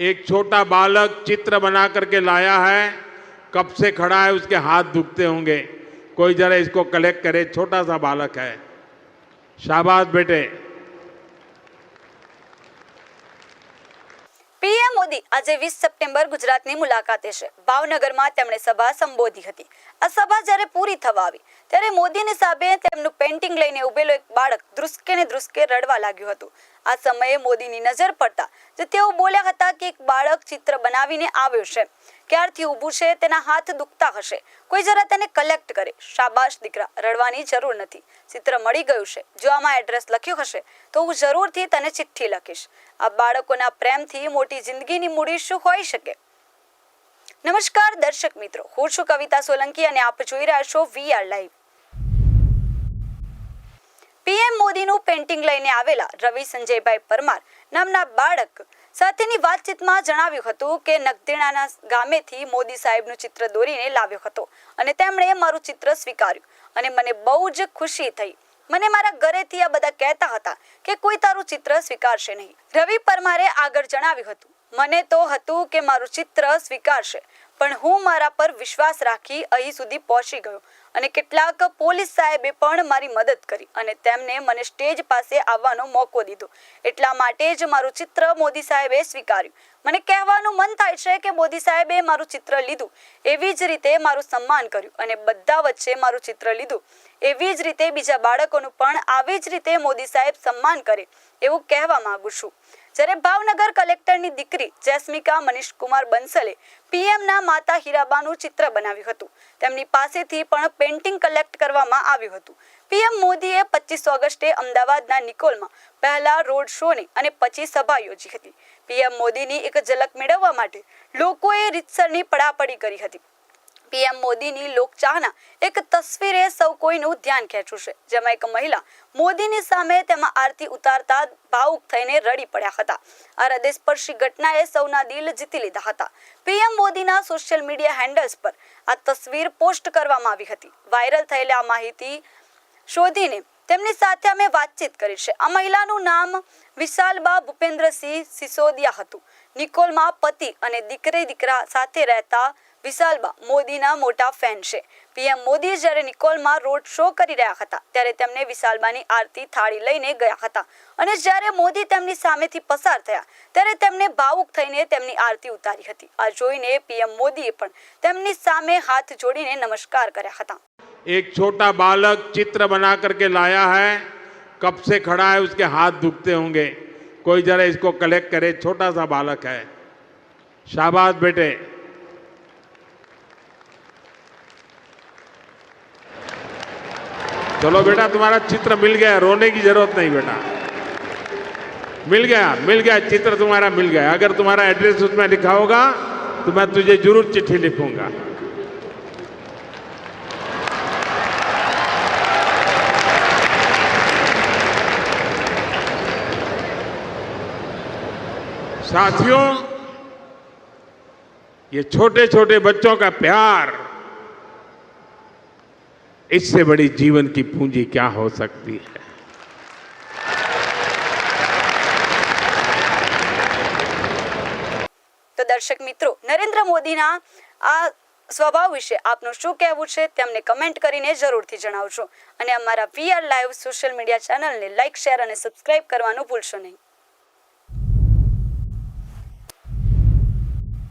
एक छोटा बालक चित्र बना करके लाया है। कब से खड़ा है, उसके हाथ दुखते होंगे। कोई जरा इसको कलेक्ट करे, छोटा सा बालक है। शाबाश बेटे। મોદી આજે વીસ સપ્ટેમ્બર ગુજરાતની મુલાકાતે છે. ભાવનગરમાં તેમણે સભા સંબોધી હતી. આ સભા જ્યારે પૂરી થવા આવી, ત્યારે મોદીની સામે તેમનું પેન્ટિંગ લઈને ઉભેલો એક બાળક ધ્રુસકે ને ધ્રુસકે રડવા લાગ્યું હતું. આ સમયે મોદીની નજર પડતા જે તેઓ બોલ્યા હતા કે એક બાળક ચિત્ર બનાવીને આવ્યો છે. ક્યારથી ઊભું છે, તેના હાથ દુખતા હશે. કોઈ જરા તેને કલેક્ટ કરે. શાબાશ દીકરા, રડવાની જરૂર નથી. ચિત્ર મળી ગયું છે. જો આમાં એડ્રેસ લખ્યું હશે, તો હું જરૂરથી તને ચિઠ્ઠી લખીશ. આ બાળકોના પ્રેમથી મોટી જિંદગીની મૂડી શું હોઈ શકે? નમસ્કાર, દર્શક મિત્રો. હું છું કવિતા સોલંકી અને આપ જોઈ રહ્યા છો વીઆર લાઈવ પીએમ મોદીનું પેન્ટિંગ લઈને આવેલા રવિ સંજયભાઈ પરમાર નામના બાળક સાથેની વાતચીતમાં જણાવ્યું હતું કે નગદેણાના ગામેથી મોદી સાહેબનું ચિત્ર દોરીને લાવ્યો હતો અને તેમણે મારું ચિત્ર સ્વીકાર્યું અને મને બહુ જ ખુશી થઈ. મને મારા ઘરેથી આ બધા કહેતા હતા કે કોઈ તારું ચિત્ર સ્વીકારશે નહીં. રવિ પરમારે આગળ જણાવ્યું હતું, મને તો હતું કે મારું ચિત્ર સ્વીકારશે પણ હું મારા પર વિશ્વાસ રાખી અહીં સુધી પહોંચી ગયો અને કેટલાક પોલીસ સાહેબે પણ મારી મદદ કરી અને તેમને મને સ્ટેજ પાસે આવવાનો મોકો દીધો. એટલા માટે જ મારું ચિત્ર મોદી સાહેબે સ્વીકાર્યું. મને કહેવાનું મન થાય છે કે મોદી સાહેબે મારું ચિત્ર લીધું. એવી જ રીતે મારું સન્માન કર્યું અને બધા વચ્ચે મારું ચિત્ર લીધું. એવી જ રીતે બીજા બાળકોનું પણ આવી જ રીતે મોદી સાહેબ સન્માન કરે એવું કહેવા માંગુ છું. જ્યારે ભાવનગર કલેક્ટરની દીકરી જેસ્મિકા મનીષ કુમાર બંસલે પીએમના માતા હીરાબાનું ચિત્ર બનાવ્યું હતું. તેમની પાસેથી પણ પેન્ટિંગ કલેક્ટ કરવામાં આવ્યું હતું. પીએમ મોદીએ પચીસ ઓગસ્ટે અમદાવાદના નિકોલમાં પહેલા રોડ શોની અને પછી સભા યોજી હતી. પીએમ મોદીની એક ઝલક મેળવવા માટે લોકોએ રીતસરની પડાપડી કરી હતી. પીએમ મોદીની લોકચાહના એક તસવીરે સૌ કોઈનું ધ્યાન ખેંચ્યું છે, જેમાં એક મહિલા મોદીની સામે તેમાં આરતી ઉતારતા ભાવુક થઈને રડી પડ્યા હતા. આ હૃદયસ્પર્શી ઘટનાએ સૌના દિલ જીતી લીધા હતા. પીએમ મોદીના સોશિયલ મીડિયા હેન્ડલ્સ પર આ તસવીર પોસ્ટ કરવામાં આવી હતી. વાયરલ થયેલી આ માહિતી શોધીને તેમની સાથે અમે વાતચીત કરી છે. આ મહિલાનું નામ વિશાલબા ભૂપેન્દ્રસિંહ સિસોદિયા હતું. નિકોલમાં પતિ અને દીકરી દીકરા સાથે રહેતા વિશાલબા મોદીના મોટા ફેન છે. પીએમ મોદી જ્યારે નિકોલમાં રોડ શો કરી રહ્યા હતા, ત્યારે તેમને વિશાલબાની આરતી થાળી લઈને ગયા હતા. અને જ્યારે મોદી તેમની સામેથી પસાર થયા, ત્યારે તેમને ભાવુક થઈને તેમની આરતી ઉતારી હતી. આ જોઈને પીએમ મોદીએ પણ તેમની સામે હાથ જોડીને નમસ્કાર કર્યા હતા. एक छोटा बालक चित्र बना करके लाया है। कब से खड़ा है, उसके हाथ दुखते होंगे। कोई जरा इसको कलेक्ट करे, छोटा सा बालक है। शाबाश बेटे। चलो बेटा, तुम्हारा चित्र मिल गया, रोने की ज़रूरत नहीं बेटा। मिल गया मिल गया, चित्र तुम्हारा मिल गया। अगर तुम्हारा एड्रेस उसमें लिखा होगा तो मैं तुझे ज़रूर चिट्ठी लिखूँगा। साथियों ये छोटे छोटे बच्चों का प्यार इससे बड़ी जीवन की पूंजी क्या हो सकती है તો દર્શક મિત્રો નરેન્દ્ર મોદીના આ સ્વભાવ વિશે આપનું શું કહેવું છે તેમને કમેન્ટ કરીને જરૂરથી જણાવજો અને અમારા V R live social media ચેનલને લાઇક શેર અને સબસ્ક્રાઇબ કરવાનું ભૂલશો નહીં